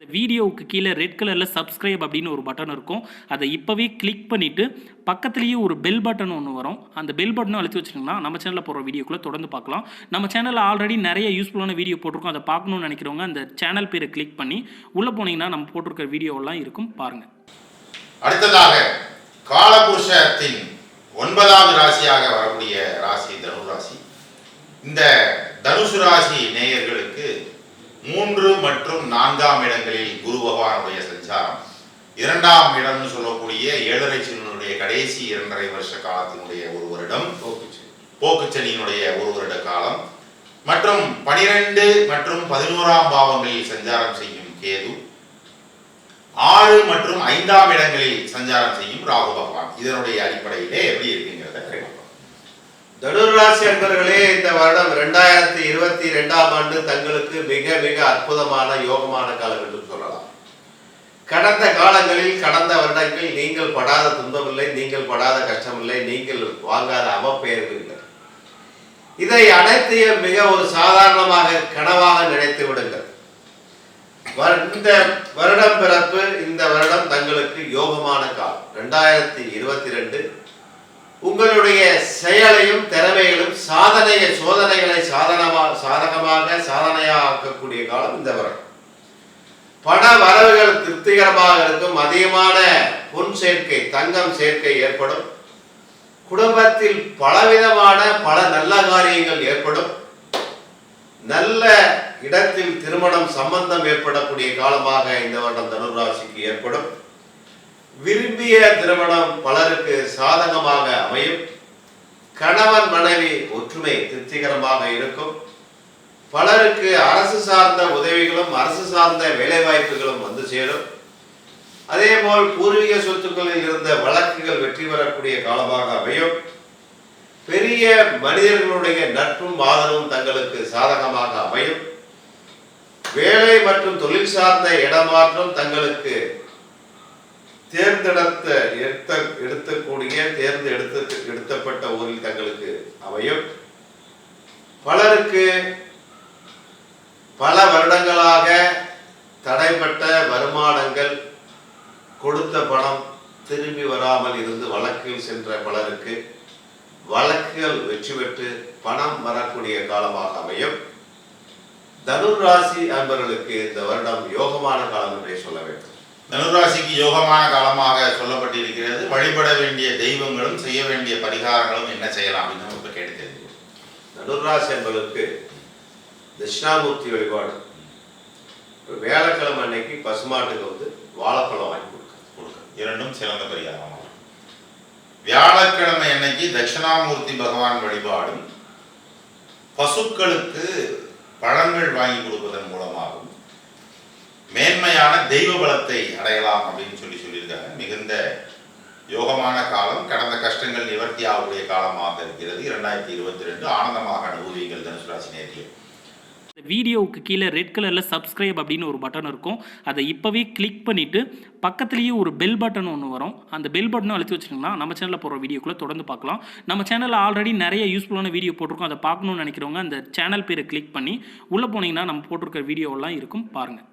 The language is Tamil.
இந்த வீடியோவுக்கு கீழே ரெட் கலரில் சப்ஸ்கிரைப் அப்படின்னு ஒரு பட்டன் இருக்கும். அதை இப்போவே கிளிக் பண்ணிவிட்டு பக்கத்துலேயே ஒரு பெல் பட்டன் ஒன்று வரும். அந்த பெல் பட்டனும் அழுத்தி வச்சிட்டிங்கன்னா நம்ம சேனலில் போகிற வீடியோக்குள்ளே தொடர்ந்து பார்க்கலாம். நம்ம சேனலில் ஆல்ரெடி நிறைய யூஸ்ஃபுல்லான வீடியோ போட்டிருக்கோம். அதை பார்க்கணும்னு நினைக்கிறவங்க அந்த சேனல் பேரை கிளிக் பண்ணி உள்ளே போனீங்கன்னா நம்ம போட்டிருக்கிற வீடியோவெல்லாம் இருக்கும். பாருங்கள் அடுத்ததாக காலபுருஷத்தின் ஒன்பதாவது ராசியாக வரக்கூடிய ராசி தனுராசி ராசி. இந்த தனுசு ராசி நேயர்களுக்கு மூன்று மற்றும் நான்காம் இடங்களில் குரு பகவானுடைய சஞ்சாரம். இரண்டாம் இடம்னு சொல்லக்கூடிய ஏழரை சனியினுடைய கடைசி இரண்டரை வருஷ காலத்தினுடைய ஒரு வருடம் போக்குச்சனியினுடைய ஒரு வருட காலம். மற்றும் பனிரெண்டு மற்றும் பதினோராம் பாவங்களில் சஞ்சாரம் செய்யும் கேது. ஆறு மற்றும் ஐந்தாம் இடங்களில் சஞ்சாரம் செய்யும் ராகு பகவான். இதனுடைய அடிப்படையிலே எப்படி இருக்குங்கிறத பார்க்கலாம். தனுராசி அன்பர்களே இந்த வருடம் இரண்டாயிரத்தி இருபத்தி ரெண்டாம் ஆண்டு தங்களுக்கு மிக மிக அற்புதமான யோகமான காலம் என்று சொல்லலாம். கடந்த காலங்களில் கடந்த வருடங்களில் நீங்கள் படாத துன்பமில்லை நீங்கள் படாத கஷ்டமில்லை நீங்கள் வாங்காத அவப்பெயர்கள் இல்லை. இதை அனைத்தையும் மிக ஒரு சாதாரணமாக கனவாக நினைத்து விடுங்கள். வரு- இந்த வருடம் பிறப்பு இந்த வருடம் தங்களுக்கு யோகமான காலம். ரெண்டாயிரத்தி இருபத்தி ரெண்டு உங்களுடைய செயலையும் திறமைகளும் சாதனைய சோதனைகளை சாதனமா சாதகமாக சாதனையாக்கக்கூடிய காலம் இந்த வருடம். பண வரவுகள் திருப்திகரமாக இருக்கும் அதிகமான பொன் சேர்க்கை தங்கம் சேர்க்கை ஏற்படும். குடும்பத்தில் பலவிதமான பல நல்ல காரியங்கள் ஏற்படும். நல்ல இடத்தில் திருமணம் சம்பந்தம் ஏற்படக்கூடிய காலமாக இந்த வருடம் தனுராசிக்கு ஏற்படும். விரும்பிய திருமணம் பலருக்கு சாதகமாக அமையும். கணவன் மனைவி ஒற்றுமை திருப்திகரமாக இருக்கும். பலருக்கு அரசு சார்ந்த உதவிகளும் அரசு சார்ந்த வேலைவாய்ப்புகளும் வந்து சேரும். அதேபோல் பூர்வீக சொத்துக்களில் இருந்த வழக்குகள் வெற்றி பெறக்கூடிய காலமாக அமையும். பெரிய மனிதர்களுடைய நட்பும் ஆதரவும் தங்களுக்கு சாதகமாக அமையும். வேலை மற்றும் தொழில் சார்ந்த இடமாற்றம் தங்களுக்கு தேர்ந்தெடுத்த எடுத்த எடுத்தக்கூடிய தேர்ந்து எடுத்து எடுத்தப்பட்ட ஊரில் தங்களுக்கு அமையும் பலருக்கு பல வருடங்களாக தடைப்பட்ட வருமானங்கள் கொடுத்த பணம் திரும்பி வராமல் இருந்து வழக்கில் சென்ற பலருக்கு வழக்குகள் வெற்றி பெற்று பணம் வரக்கூடிய காலமாக அமையும். தனுர் ராசி அன்பர்களுக்கு இந்த வருடம் யோகமான காலம் என்றே சொல்ல வேண்டும். தனுராசிக்கு யோகமான காலமாக சொல்லப்பட்டிருக்கிறது. வழிபட வேண்டிய தெய்வங்களும் செய்ய வேண்டிய பரிகாரங்களும் என்ன செய்யலாம் அப்படின்னு இப்ப கேட்டு தெரிஞ்சுக்கணும். தனுராசி என்பதற்கு தட்சிணாமூர்த்தி வழிபாடு. ஒரு வியாழக்கிழமை அன்னைக்கு பசுமாட்டுக்கு வந்து வாழைப்பழம் வாங்கி கொடுக்கணும். கொடுக்கணும். இரண்டும் சிறந்த பரிகாரமாகும் வியாழக்கிழமை அன்னைக்கு தட்சிணாமூர்த்தி பகவான் வழிபாடும் பசுக்களுக்கு பழங்கள் வாங்கி கொடுப்பதன் மூலமாகவும் மேன்மையான தெய்வ பலத்தை அடையலாம் அப்படின்னு சொல்லி சொல்லியிருக்காங்க. மிகுந்த யோகமான காலம் கடந்த கஷ்டங்கள் நிவர்த்தி ஆகக்கூடிய காலமாக இருக்கிறது. இரண்டாயிரத்தி இருபத்தி ரெண்டு ஆனந்தமாக அனுபவிங்கள் தனுசு ராசி இந்த வீடியோவுக்கு கீழே ரெட் கலரில் சப்ஸ்கிரைப் அப்படின்னு ஒரு பட்டன் இருக்கும். அதை இப்போவே கிளிக் பண்ணிவிட்டு பக்கத்துலேயே ஒரு பெல் பட்டன் ஒன்று வரும். அந்த பெல் பட்டனும் அழுத்தி வச்சுருங்கன்னா நம்ம சேனலில் போகிற வீடியோக்குள்ளே தொடர்ந்து பார்க்கலாம். நம்ம சேனலில் ஆல்ரெடி நிறைய யூஸ்ஃபுல்லான வீடியோ போட்டிருக்கோம். அதை பார்க்கணும்னு நினைக்கிறவங்க அந்த சேனல் பேரை கிளிக் பண்ணி உள்ளே போனீங்கன்னா நம்ம போட்டிருக்கிற வீடியோவெல்லாம் இருக்கும். பாருங்கள்